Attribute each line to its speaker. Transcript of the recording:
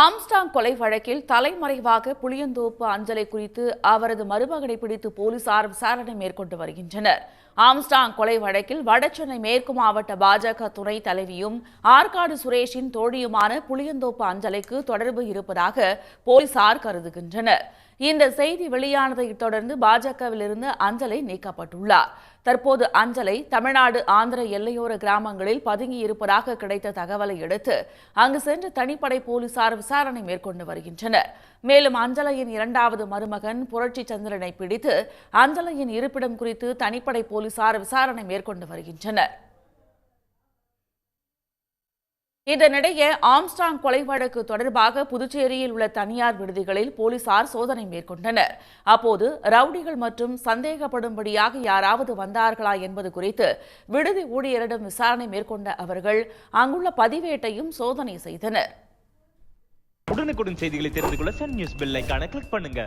Speaker 1: Armstrong கொலை வழக்கில் தலைமறைவாக புளியந்தோப்பு அஞ்சலை குறித்து அவரது மருமகனை பிடித்து போலீசார் விசாரணை மேற்கொண்டு வருகின்றனர். ஆம்ஸ்டாங் கொலை வழக்கில் வடசென்னை மேற்கு மாவட்ட பாஜக துணை தலைவியும் ஆற்காடு சுரேஷின் தோழியுமான புளியந்தோப்பு அஞ்சலைக்கு தொடர்பு இருப்பதாக போலீசார் கருதுகின்றனர். இந்த செய்தி வெளியானதைத் தொடர்ந்து பாஜகவிலிருந்து அஞ்சலை நீக்கப்பட்டுள்ளார். தற்போது அஞ்சலை தமிழ்நாடு ஆந்திர எல்லையோர கிராமங்களில் பதுங்கியிருப்பதாக கிடைத்த தகவலை அடுத்து அங்கு சென்று தனிப்படை போலீசார் விசாரணை மேற்கொண்டு வருகின்றனர். மேலும் அஞ்சலையின் இரண்டாவது மருமகன் புரட்சி சந்திரனை பிடித்து அஞ்சலையின் இருப்பிடம் குறித்து தனிப்படை போலீசார் விசாரணை மேற்கொண்டு வருகின்றனர். இதனிடையே ஆம்ஸ்டாங் கொலை வழக்கு தொடர்பாக புதுச்சேரியில் உள்ள தனியார் விடுதிகளில் போலீசார் சோதனை மேற்கொண்டனர். அப்போது ரவுடிகள் மற்றும் சந்தேகப்படும்படியாக யாராவது வந்தார்களா என்பது குறித்து விடுதி ஊழியரிடம் விசாரணை மேற்கொண்ட அவர்கள் அங்குள்ள பதிவேட்டையும் சோதனை செய்தனர்.
Speaker 2: உடனுக்குடன் செய்திகளை தெரிந்து கொள்ள சன் நியூஸ் பெல் கிளிக் பண்ணுங்க.